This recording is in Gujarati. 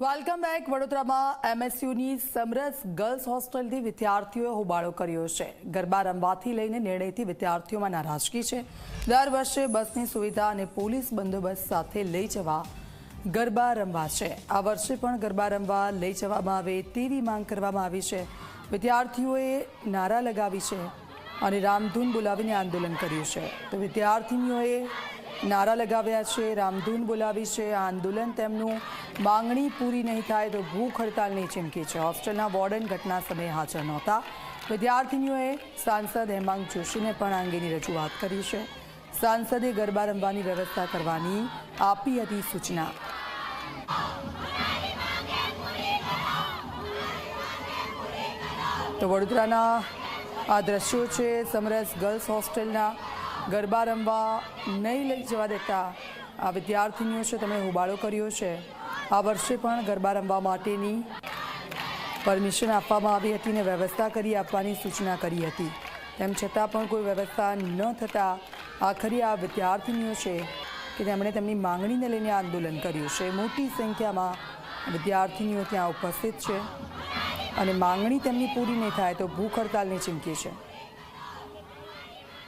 વેલકમ બેક વડોદરામાં એમએસયુની સમરસ ગર્લ્સ હોસ્ટેલથી વિદ્યાર્થીઓએ હોબાળો કર્યો છે. ગરબા રમવાથી લઈને નિર્ણયથી વિદ્યાર્થીઓમાં નારાજગી છે. દર વર્ષે બસની સુવિધા અને પોલીસ બંદોબસ્ત સાથે લઈ જવા ગરબા રમવા છે. આ વર્ષે પણ ગરબા રમવા લઈ જવામાં આવે તેવી માંગ કરવામાં આવી છે. વિદ્યાર્થીઓએ નારા લગાવી છે અને રામધૂન બોલાવીને આંદોલન કર્યું છે. તો વિદ્યાર્થીનીઓએ નારા લગાવ્યા છે, રામધૂન બોલાવી છે, આ આંદોલન તેમનું માંગણી પૂરી નહીં થાય તો ભૂખ હડતાલની ચીમકી છે. હોસ્ટેલના વોર્ડન ઘટના સમયે હાજર નહોતા. વિદ્યાર્થીનીઓએ સાંસદ હેમાંગ જોશીને પણ આ અંગેની રજૂઆત કરી છે. સાંસદે ગરબા રમવાની વ્યવસ્થા કરવાની આપી હતી સૂચના. તો વડોદરાના આ દ્રશ્યો છે, સમરસ ગર્લ્સ હોસ્ટેલના ગરબા રમવા નહીં લઈ જવા દેતા આ વિદ્યાર્થીનીઓ છે તમે હોબાળો કર્યો છે. આ વર્ષે પણ ગરબા રમવા માટેની પરમિશન આપવામાં આવી હતી ને વ્યવસ્થા કરી આપવાની સૂચના કરી હતી. તેમ છતાં પણ કોઈ વ્યવસ્થા ન થતાં આખરે આ વિદ્યાર્થીનીઓ છે કે તેમણે તેમની માંગણીને લઈને આંદોલન કર્યું છે. મોટી સંખ્યામાં વિદ્યાર્થીનીઓ ત્યાં ઉપસ્થિત છે અને માંગણી તેમની પૂરી નહીં થાય તો ભૂખ હડતાલની ચીમકી છે.